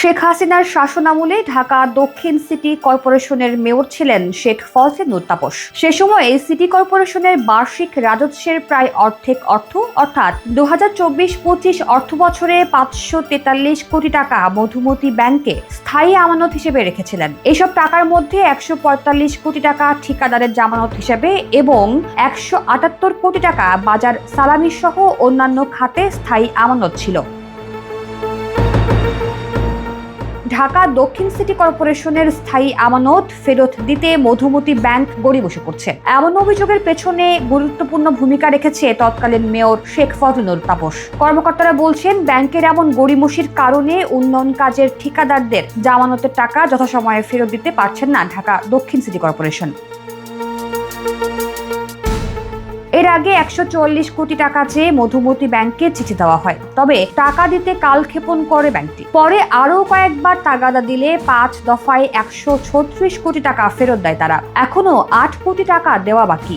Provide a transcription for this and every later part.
শেখ হাসিনার শাসনামলে ঢাকা দক্ষিণ সিটি কর্পোরেশনের মেয়র ছিলেন শেখ ফজলে নুর তাপস। সে সময়ে সিটি কর্পোরেশনের বার্ষিক রাজস্বের প্রায় অর্ধেক অর্থ, অর্থাৎ দু হাজার চব্বিশ পঁচিশ অর্থ বছরে পাঁচশো তেতাল্লিশ কোটি টাকা মধুমতি ব্যাংকে স্থায়ী আমানত হিসেবে রেখেছিলেন। এসব টাকার মধ্যে একশো পঁয়তাল্লিশ কোটি টাকা ঠিকাদারের জামানত হিসেবে এবং একশো আটাত্তর কোটি টাকা বাজার সালামি সহ অন্যান্য খাতে স্থায়ী আমানত ছিল। ঢাকা দক্ষিণ সিটি কর্পোরেশনের স্থায়ী আমানত ফেরত দিতে মধুমতি ব্যাংক গড়ি বসে পড়ছে। এমন অভিযোগের পেছনে গুরুত্বপূর্ণ ভূমিকা রেখেছে তৎকালীন মেয়র শেখ ফজলুল তাপস। কর্মকর্তারা বলছেন, ব্যাংকের এমন গড়িমসির কারণে উন্নয়ন কাজের ঠিকাদারদের জামানতের টাকা যথাসময়ে ফেরত দিতে পারছেন না ঢাকা দক্ষিণ সিটি কর্পোরেশন। এর আগে একশো চল্লিশ কোটি টাকা চেয়ে মধুমতি ব্যাংকে চিঠি দেওয়া হয়। তবে টাকা দিতে কালক্ষেপণ করে ব্যাংকটি। পরে আরও কয়েকবার তাগাদা দিলে পাঁচ দফায় একশো ছত্রিশ কোটি টাকা ফেরত দেয় তারা। এখনও আট কোটি টাকা দেওয়া বাকি।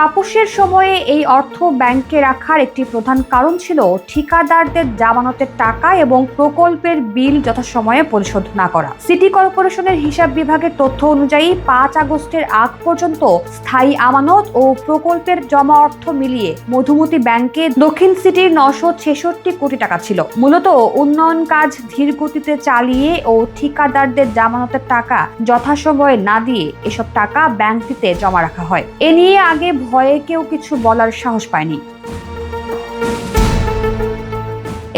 তাপসের সময়ে এই অর্থ ব্যাংকে রাখার একটি প্রধান কারণ ছিল ঠিকাদারদের জামানতের টাকা এবং প্রকল্পের বিল যথাসময়ে পরিশোধ না করা। সিটি কর্পোরেশনের হিসাব বিভাগের তথ্য অনুযায়ী পাঁচ আগস্টের আগ পর্যন্ত স্থায়ী আমানত ও প্রকল্পের জমা অর্থ মিলিয়ে মধুমতি ব্যাংকে দক্ষিণ সিটির নশো ছেষট্টি কোটি টাকা ছিল। মূলত উন্নয়ন কাজ ধীর গতিতে চালিয়ে ও ঠিকাদারদের জামানতের টাকা যথাসময়ে না দিয়ে এসব টাকা ব্যাংকটিতে জমা রাখা হয়। এ নিয়ে আগে ভয়ে কেউ কিছু বলার সাহস পায়নি।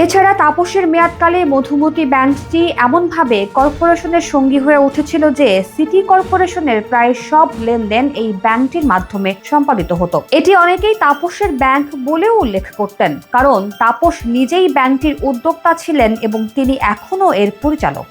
এছাড়া তাপসের মেয়াদকালে মধুমতি ব্যাংকটি এমনভাবে কর্পোরেশনের সঙ্গী হয়ে উঠেছিল যে সিটি কর্পোরেশনের প্রায় সব লেনদেন এই ব্যাংকটির মাধ্যমে সম্পাদিত হতো। এটি অনেকেই তাপসের ব্যাংক বলেও উল্লেখ করতেন, কারণ তাপস নিজেই ব্যাংকটির উদ্যোক্তা ছিলেন এবং তিনি এখনও এর পরিচালক।